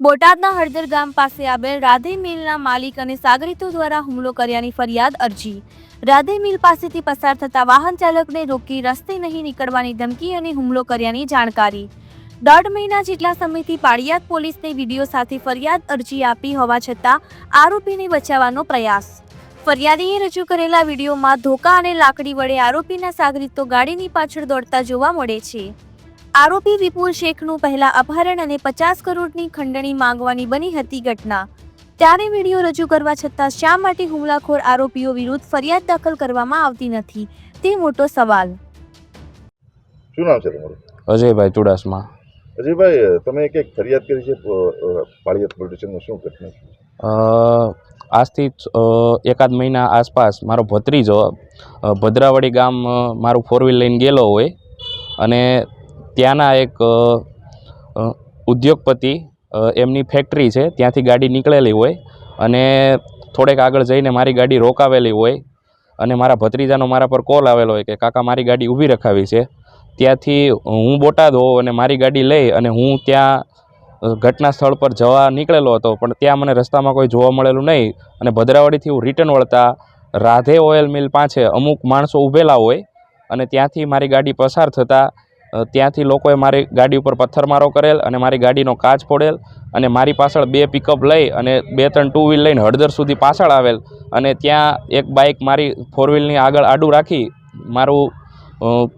બોટાદના હળદર ગામ પાસે આવેલ રાધે મિલના માલિક અને સાગરીતો દ્વારા હુમલો કર્યાની ફરિયાદ અરજી. રાધે મિલ પાસેથી પસાર થતા વાહન ચાલકને રોકી રસ્તે નહીં નીકળવાની ધમકી અને હુમલો કર્યાની જાણકારી. દોઢ મહિના જેટલા સમયથી પાળિયાદ પોલીસને વીડિયો સાથે ફરિયાદ અરજી આપી હોવા છતાં આરોપીને બચાવવાનો પ્રયાસ. ફરિયાદીએ રજૂ કરેલા વિડીયોમાં ધોકા અને લાકડી વડે આરોપીના સાગરીતો ગાડીની પાછળ દોડતા જોવા મળે છે. આરોપી વિપુલ શેખનું પહેલા અપહરણ અને પચાસ કરોડની ખંડણી માંગવાની બની હતી ઘટના. ત્યારે વીડિયો રજૂ કરવા છતાં શા માટે હુમલાખોર આરોપીઓ વિરુદ્ધ ફરિયાદ દાખલ કરવામાં આવતી નથી તે મોટો સવાલ. શું નામ છે તમારું? અજયભાઈ ચુડાસમા. અજયભાઈ તમે એક એક ફરિયાદ કરી છે પાળિયાદ પોલીસ સ્ટેશનમાં શું ઘટના છે? આજથી એકાદ મહિના આસપાસ મારો ભત્રીજો ભદ્રાવડી ગામ મારું ફોર વ્હીલ લઈને ગયેલો હોય. અને ત્યાંના એક ઉદ્યોગપતિ એમની ફેક્ટરી છે, ત્યાંથી ગાડી નીકળેલી હોય અને થોડેક આગળ જઈને મારી ગાડી રોકાવેલી હોય અને મારા ભત્રીજાનો મારા પર કોલ આવેલો હોય કે, કાકા, મારી ગાડી ઊભી રખાવી છે. ત્યાંથી હું બોટાદ હોઉં અને મારી ગાડી લઈ અને હું ત્યાં ઘટના સ્થળ પર જવા નીકળેલો હતો, પણ ત્યાં મને રસ્તામાં કોઈ જોવા મળેલું નહીં અને ભદ્રાવાડીથી હું રિટર્ન વળતા રાધે ઓઇલ મિલ પાસે અમુક માણસો ઊભેલા હોય અને ત્યાંથી મારી ગાડી પસાર થતાં ત્યાંથી લોકોએ મારી ગાડી ઉપર પથ્થરમારો કરેલ અને મારી ગાડીનો કાચ ફોડેલ અને મારી પાછળ બે પિકઅપ લઈ અને બે ત્રણ ટુ વ્હીલ લઈને હળદર સુધી પાછળ આવેલ અને ત્યાં એક બાઇક મારી ફોર વ્હીલની આગળ આડું રાખી મારું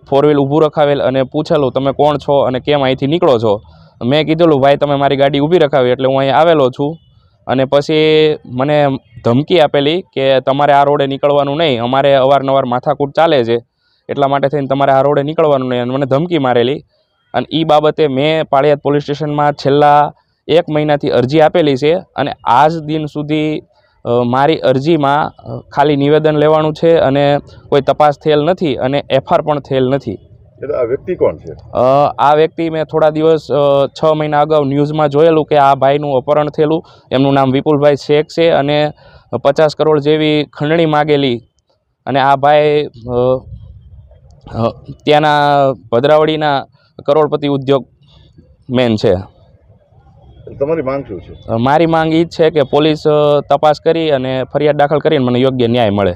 ફોર વ્હીલ ઊભું રખાવેલ અને પૂછેલું, તમે કોણ છો અને કેમ અહીંથી નીકળો છો? મેં કીધેલું, ભાઈ, તમે મારી ગાડી ઊભી રખાવી એટલે હું અહીં આવેલો છું. અને પછી મને ધમકી આપેલી કે તમારે આ રોડે નીકળવાનું નહીં, અમારે અવારનવાર માથાકૂટ ચાલે છે. એટલા માટે થઈને તમારે આ રોડે નીકળવાનું નહીં. અને મને ધમકી મારેલી. અને એ બાબતે મેં પાળિયાદ પોલીસ સ્ટેશનમાં છેલ્લા એક મહિનાથી અરજી આપેલી છે. અને આજ દિન સુધી મારી અરજીમાં ખાલી નિવેદન લેવાનું છે અને કોઈ તપાસ થયેલ નથી અને એફઆર પણ થયેલ નથી. આ વ્યક્તિ કોણ છે? આ વ્યક્તિ મેં થોડા દિવસ છ મહિના અગાઉ ન્યૂઝમાં જોયેલું કે આ ભાઈનું અપહરણ થયેલું. એમનું નામ વિપુલભાઈ શેખ છે અને પચાસ કરોડ જેવી ખંડણી માગેલી. અને આ ભાઈ ત્યાંના ભદ્રાવળીના કરોડપતિ ઉદ્યોગ મેન છે. તમારી માંગ શું છે? મારી માંગ એ જ છે કે પોલીસ તપાસ કરી અને ફરિયાદ દાખલ કરીને મને યોગ્ય ન્યાય મળે.